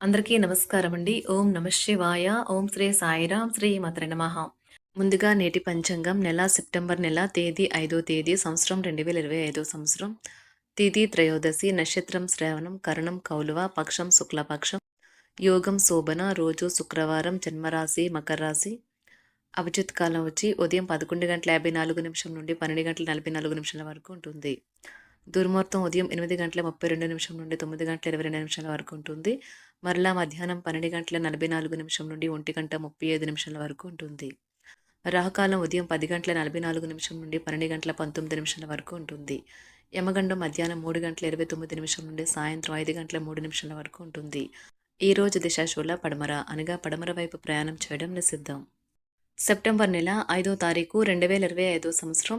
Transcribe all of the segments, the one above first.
అందరికీ నమస్కారం అండి. ఓం నమ శివాయ. ఓం శ్రీ సాయిరాం శ్రీ మాత్ర నమః. ముందుగా నేటి పంచాంగం నెల సెప్టెంబర్ నెల తేదీ ఐదో తేదీ సంవత్సరం రెండు వేల ఇరవై ఐదో సంవత్సరం. తిథి త్రయోదశి నక్షత్రం శ్రవణం కరణం కౌలువ పక్షం శుక్లపక్షం యోగం శోభన రోజు శుక్రవారం జన్మరాశి మకర రాశి అభిజిత్ కాలం వచ్చి ఉదయం పదకొండు గంటల యాభై నాలుగు నిమిషం నుండి పన్నెండు గంటల నలభై నాలుగు నిమిషాల వరకు ఉంటుంది. దుర్ముహూర్తం ఉదయం ఎనిమిది గంటల ముప్పై రెండు నిమిషం నుండి తొమ్మిది గంటల ఇరవై రెండు నిమిషాల వరకు ఉంటుంది. మరలా మధ్యాహ్నం పన్నెండు గంటల నలభై నాలుగు నిమిషం నుండి ఒంటి గంట ముప్పై ఐదు నిమిషాల వరకు ఉంటుంది. రాహుకాలం ఉదయం పది గంటల నలభై నాలుగు నిమిషం నుండి పన్నెండు గంటల పంతొమ్మిది నిమిషాల వరకు ఉంటుంది. యమగండం మధ్యాహ్నం మూడు గంటల ఇరవై తొమ్మిది నిమిషం నుండి సాయంత్రం ఐదు గంటల మూడు నిమిషాల వరకు ఉంటుంది. ఈ రోజు దిశాశూల పడమర అనగా పడమర వైపు ప్రయాణం చేయడం నిషిద్ధం. సెప్టెంబర్ నెల ఐదో తారీఖు రెండు వేల ఇరవై ఐదో సంవత్సరం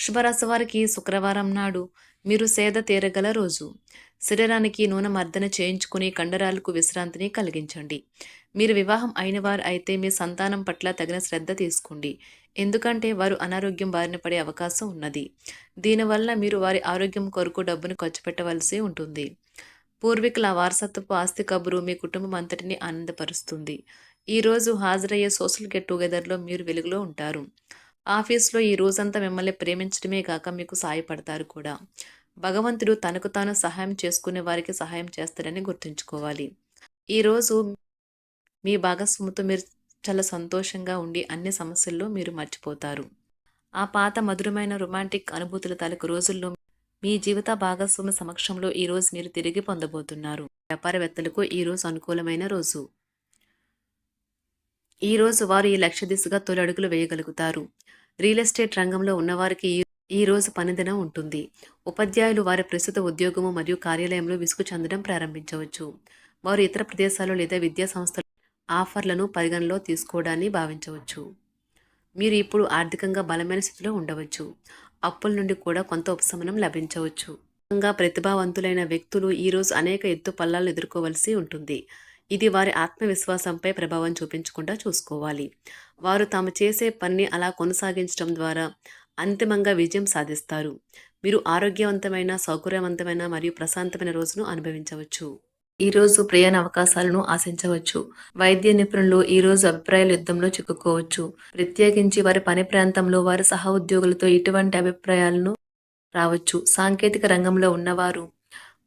శుభరాశి వారికి శుక్రవారం నాడు మీరు సేద తీరగల రోజు. శరీరానికి నూనె మర్దన చేయించుకుని కండరాలకు విశ్రాంతిని కలిగించండి. మీరు వివాహం అయిన వారు అయితే మీ సంతానం పట్ల తగిన శ్రద్ధ తీసుకోండి. ఎందుకంటే వారు అనారోగ్యం బారిన పడే అవకాశం ఉన్నది. దీనివల్ల మీరు వారి ఆరోగ్యం కొరకు డబ్బును ఖర్చు పెట్టవలసి ఉంటుంది. పూర్వీకుల వారసత్వపు ఆస్తి కబురు మీ కుటుంబం అంతటిని ఆనందపరుస్తుంది. ఈరోజు హాజరయ్యే సోషల్ గెట్ టుగెదర్లో మీరు వెలుగులో ఉంటారు. ఆఫీస్లో ఈ రోజంతా మిమ్మల్ని ప్రేమించడమే కాక మీకు సాయపడతారు కూడా. భగవంతుడు తనకు తాను సహాయం చేసుకునే వారికి సహాయం చేస్తాడని గుర్తుంచుకోవాలి. ఈరోజు మీ భాగస్వామితో మీరు చాలా సంతోషంగా ఉండి అన్ని సమస్యల్లో మీరు మర్చిపోతారు. ఆ పాత మధురమైన రొమాంటిక్ అనుభూతుల తాలూకు రోజుల్లో మీ జీవిత భాగస్వామి సమక్షంలో ఈరోజు మీరు తిరిగి పొందబోతున్నారు. వ్యాపారవేత్తలకు ఈరోజు అనుకూలమైన రోజు. ఈరోజు వారు ఈ లక్ష్య దిశగా తొలి అడుగులు వేయగలుగుతారు. రియల్ ఎస్టేట్ రంగంలో ఉన్నవారికి ఈ రోజు పనిదినం ఉంటుంది. ఉపాధ్యాయులు వారి ప్రస్తుత ఉద్యోగము మరియు కార్యాలయంలో విసుగు చెందడం ప్రారంభించవచ్చు. వారు ఇతర ప్రదేశాలు లేదా విద్యా సంస్థల ఆఫర్లను పరిగణలో తీసుకోవడాన్ని భావించవచ్చు. మీరు ఇప్పుడు ఆర్థికంగా బలమైన స్థితిలో ఉండవచ్చు. అప్పుల నుండి కూడా కొంత ఉపశమనం లభించవచ్చు. ప్రతిభావంతులైన వ్యక్తులు ఈరోజు అనేక ఎత్తు పల్లాలను ఎదుర్కోవలసి ఉంటుంది. ఇది వారి ఆత్మవిశ్వాసంపై ప్రభావం చూపించకుండా చూసుకోవాలి. వారు తాము చేసే పనిని అలా కొనసాగించడం ద్వారా అంతిమంగా విజయం సాధిస్తారు. మీరు ఆరోగ్యవంతమైన సౌకర్యవంతమైన మరియు ప్రశాంతమైన రోజును అనుభవించవచ్చు. ఈ రోజు ప్రయాణ అవకాశాలను ఆశించవచ్చు. వైద్య నిపుణులు ఈ రోజు అభిప్రాయాల యుద్ధంలో చిక్కుకోవచ్చు. ప్రత్యేకించి వారి పని ప్రాంతంలో వారి సహ ఉద్యోగులతో ఇటువంటి అభిప్రాయాలను రావచ్చు. సాంకేతిక రంగంలో ఉన్నవారు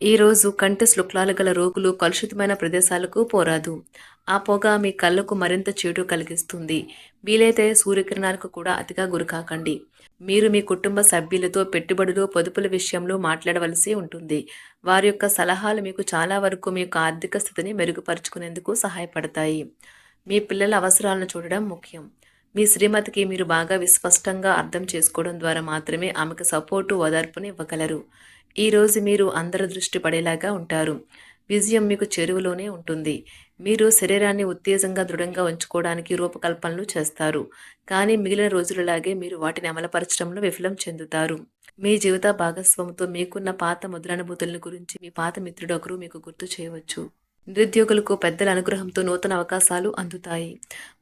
ఈరోజు కంటి శుక్లాలు గల రోగులు కలుషితమైన ప్రదేశాలకు పోరాదు. ఆ పొగ మీ కళ్ళకు మరింత చేటు కలిగిస్తుంది. వీలైతే సూర్యకిరణాలకు కూడా అతిగా గురికాకండి మీరు మీ కుటుంబ సభ్యులతో పెట్టుబడులు పొదుపుల విషయంలో మాట్లాడవలసి ఉంటుంది. వారి యొక్క సలహాలు మీకు చాలా వరకు మీ యొక్క ఆర్థిక స్థితిని మెరుగుపరుచుకునేందుకు సహాయపడతాయి. మీ పిల్లల అవసరాలను చూడడం ముఖ్యం. మీ శ్రీమతికి మీరు బాగా విస్పష్టంగా అర్థం చేసుకోవడం ద్వారా మాత్రమే ఆమెకు సపోర్టు ఓదార్పుని ఇవ్వగలరు. ఈరోజు మీరు అందరి దృష్టి పడేలాగా ఉంటారు. విజయం మీకు చెరువులోనే ఉంటుంది. మీరు శరీరాన్ని ఉత్తేజంగా దృఢంగా ఉంచుకోవడానికి రూపకల్పనలు చేస్తారు. కానీ మిగిలిన రోజులలాగే మీరు వాటిని అమలుపరచడంలో విఫలం చెందుతారు. మీ జీవిత భాగస్వామితో మీకున్న పాత ముద్రానుభూతులను గురించి మీ పాత మిత్రుడు ఒకరు మీకు గుర్తు చేయవచ్చు. నిరుద్యోగులకు పెద్దల అనుగ్రహంతో నూతన అవకాశాలు అందుతాయి.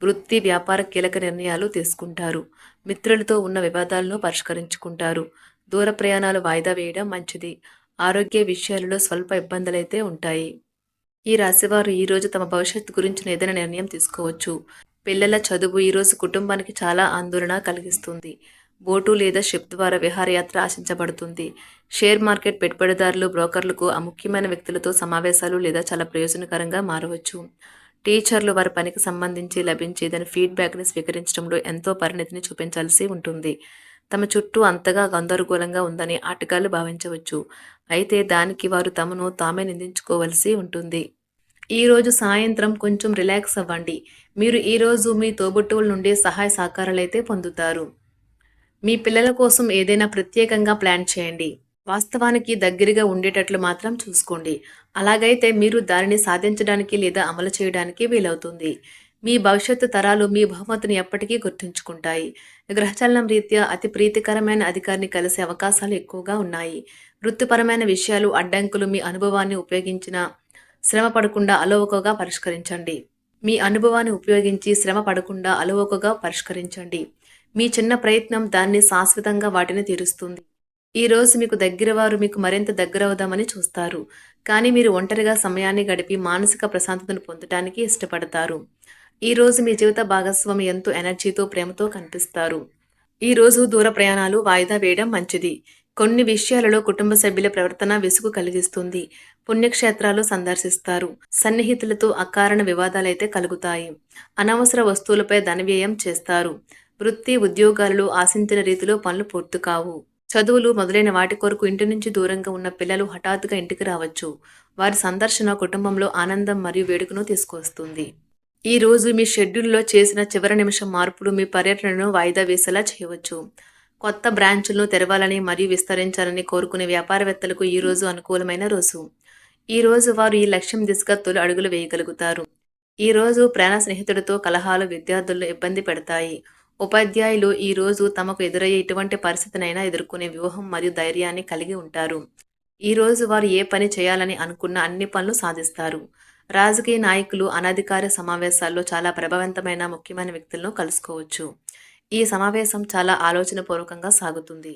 వృత్తి వ్యాపార కీలక నిర్ణయాలు తీసుకుంటారు. మిత్రులతో ఉన్న వివాదాలను పరిష్కరించుకుంటారు. దూర ప్రయాణాలు వాయిదా వేయడం మంచిది. ఆరోగ్య విషయాలలో స్వల్ప ఇబ్బందులైతే ఉంటాయి. ఈ రాశివారు ఈరోజు తమ భవిష్యత్తు గురించి ఏదైనా నిర్ణయం తీసుకోవచ్చు. పిల్లల చదువు ఈరోజు కుటుంబానికి చాలా ఆందోళన కలిగిస్తుంది. బోటు లేదా షిప్ ద్వారా విహారయాత్ర ఆశించబడుతుంది. షేర్ మార్కెట్ పెట్టుబడిదారులు బ్రోకర్లకు ఆ ముఖ్యమైన వ్యక్తులతో సమావేశాలు లేదా చాలా ప్రయోజనకరంగా మారవచ్చు. టీచర్లు వారి పనికి సంబంధించి లభించే దాని ఫీడ్బ్యాక్ని స్వీకరించడంలో ఎంతో పరిణతిని చూపించాల్సి ఉంటుంది. తమ చుట్టూ అంతగా గందరగోళంగా ఉందని ఆటగాళ్ళు భావించవచ్చు. అయితే దానికి వారు తమను తామే నిందించుకోవలసి ఉంటుంది. ఈరోజు సాయంత్రం కొంచెం రిలాక్స్ అవ్వండి. మీరు ఈరోజు మీ తోబుట్టువుల నుండి సహాయ సహకారాలైతే పొందుతారు. మీ పిల్లల కోసం ఏదైనా ప్రత్యేకంగా ప్లాన్ చేయండి. వాస్తవానికి దగ్గరగా ఉండేటట్లు మాత్రం చూసుకోండి. అలాగైతే మీరు దానిని సాధించడానికి లేదా అమలు చేయడానికి వీలవుతుంది. మీ భవిష్యత్తు తరాలు మీ బహుమతిని ఎప్పటికీ గుర్తుంచుకుంటాయి. గ్రహచలనం రీత్యా అతి ప్రీతికరమైన అధికారిని కలిసే అవకాశాలు ఎక్కువగా ఉన్నాయి. వృత్తిపరమైన విషయాలు అడ్డంకులు మీ అనుభవాన్ని ఉపయోగించిన శ్రమ పడకుండా అలవకగా పరిష్కరించండి. మీ అనుభవాన్ని ఉపయోగించి శ్రమ పడకుండా అలవకగా పరిష్కరించండి. మీ చిన్న ప్రయత్నం దాన్ని శాశ్వతంగా వాటిని తీరుస్తుంది. ఈ రోజు మీకు దగ్గరవారు మీకు మరింత దగ్గరవుదామని చూస్తారు. కానీ మీరు ఒంటరిగా సమయాన్ని గడిపి మానసిక ప్రశాంతతను పొందటానికి ఇష్టపడతారు. ఈ రోజు మీ జీవిత భాగస్వామి ఎంతో ఎనర్జీతో ప్రేమతో కనిపిస్తారు. ఈ రోజు దూర ప్రయాణాలు వాయిదా వేయడం మంచిది. కొన్ని విషయాలలో కుటుంబ సభ్యుల ప్రవర్తన విసుగు కలిగిస్తుంది. పుణ్యక్షేత్రాలు సందర్శిస్తారు. సన్నిహితులతో అకారణ వివాదాలైతే కలుగుతాయి. అనవసర వస్తువులపై ధనవ్యయం చేస్తారు. వృత్తి ఉద్యోగాలలో ఆశించిన రీతిలో పనులు పూర్తి కావు. చదువులు మొదలైన వాటి కొరకు ఇంటి నుంచి దూరంగా ఉన్న పిల్లలు హఠాత్తుగా ఇంటికి రావచ్చు. వారి సందర్శన కుటుంబంలో ఆనందం మరియు వేడుకను తీసుకొస్తుంది ఈ రోజు మీ షెడ్యూల్లో చేసిన చివరి నిమిషం మార్పులు మీ పర్యటనను వాయిదా వేసేలా చేయవచ్చు. కొత్త బ్రాంచులను తెరవాలని మరియు విస్తరించాలని కోరుకునే వ్యాపారవేత్తలకు ఈ రోజు అనుకూలమైన రోజు. ఈ రోజు వారు ఈ లక్ష్యం దిశగా తొలి అడుగులు వేయగలుగుతారు. ఈ రోజు ప్రాణ స్నేహితుడితో కలహాలు విద్యార్థులను ఇబ్బంది పెడతాయి. ఉపాధ్యాయులు ఈ రోజు తమకు ఎదురయ్యే ఎటువంటి పరిస్థితినైనా ఎదుర్కొనే వ్యూహం మరియు ధైర్యాన్ని కలిగి ఉంటారు. ఈ రోజు వారు ఏ పని చేయాలని అనుకున్న అన్ని పనులు సాధిస్తారు. రాజకీయ నాయకులు అనధికార సమావేశాల్లో చాలా ప్రభావవంతమైన ముఖ్యమైన వ్యక్తులను కలుసుకోవచ్చు. ఈ సమావేశం చాలా ఆలోచనపూర్వకంగా సాగుతుంది.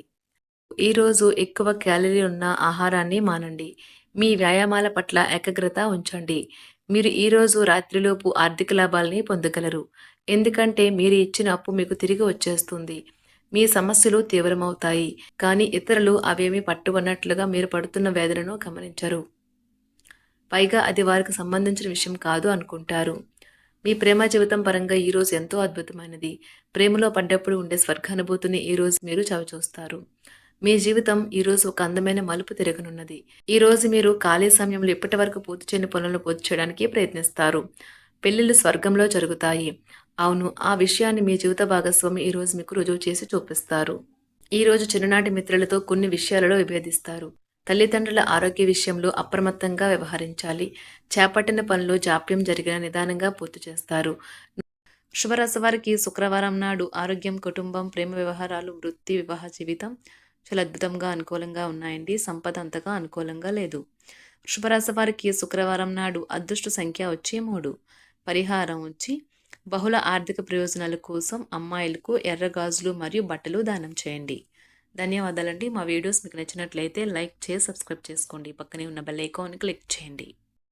ఈరోజు ఎక్కువ క్యాలరీ ఉన్న ఆహారాన్ని మానండి. మీ వ్యాయామాల పట్ల ఏకాగ్రత ఉంచండి. మీరు ఈరోజు రాత్రిలోపు ఆర్థిక లాభాలని పొందగలరు. ఎందుకంటే మీరు ఇచ్చిన అప్పు మీకు తిరిగి వచ్చేస్తుంది. మీ సమస్యలు తీవ్రమవుతాయి. కానీ ఇతరులు అవేమీ పట్టువన్నట్లుగా మీరు పడుతున్న వేదనను గమనించరు. పైగా అది వారికి సంబంధించిన విషయం కాదు అనుకుంటారు. మీ ప్రేమ జీవితం పరంగా ఈరోజు ఎంతో అద్భుతమైనది. ప్రేమలో పడ్డప్పుడు ఉండే స్వర్గానుభూతిని ఈరోజు మీరు చవిచూస్తారు. మీ జీవితం ఈరోజు ఒక అందమైన మలుపు తిరగనున్నది. ఈరోజు మీరు ఖాళీ సమయంలో ఇప్పటి వరకు పూర్తి చేయని పనులను పూర్తి చేయడానికి ప్రయత్నిస్తారు. పెళ్ళిళ్ళు స్వర్గంలో జరుగుతాయి. అవును ఆ విషయాన్ని మీ జీవిత భాగస్వామి ఈరోజు మీకు రుజువు చేసి చూపిస్తారు. ఈరోజు చిన్ననాటి మిత్రులతో కొన్ని విషయాలలో విభేదిస్తారు. తల్లిదండ్రుల ఆరోగ్య విషయంలో అప్రమత్తంగా వ్యవహరించాలి. చేపట్టిన పనులు జాప్యం జరిగిన నిదానంగా పూర్తి చేస్తారు. శుభరాశి వారికి శుక్రవారం నాడు ఆరోగ్యం కుటుంబం ప్రేమ వ్యవహారాలు వృత్తి వివాహ జీవితం చాలా అద్భుతంగా అనుకూలంగా ఉన్నాయండి. సంపద అంతగా అనుకూలంగా లేదు. వృషభరాశి వారికి శుక్రవారం నాడు అదృష్ట సంఖ్య వచ్చే మూడు. పరిహారం వచ్చి బహుళ ఆర్థిక ప్రయోజనాల కోసం అమ్మాయిలకు ఎర్ర గాజులు మరియు బట్టలు దానం చేయండి. ధన్యవాదాలండి. మా వీడియోస్ మీకు నచ్చినట్లయితే లైక్ చేసి సబ్స్క్రైబ్ చేసుకోండి. పక్కనే ఉన్న బెల్ ఐకాన్ క్లిక్ చేయండి.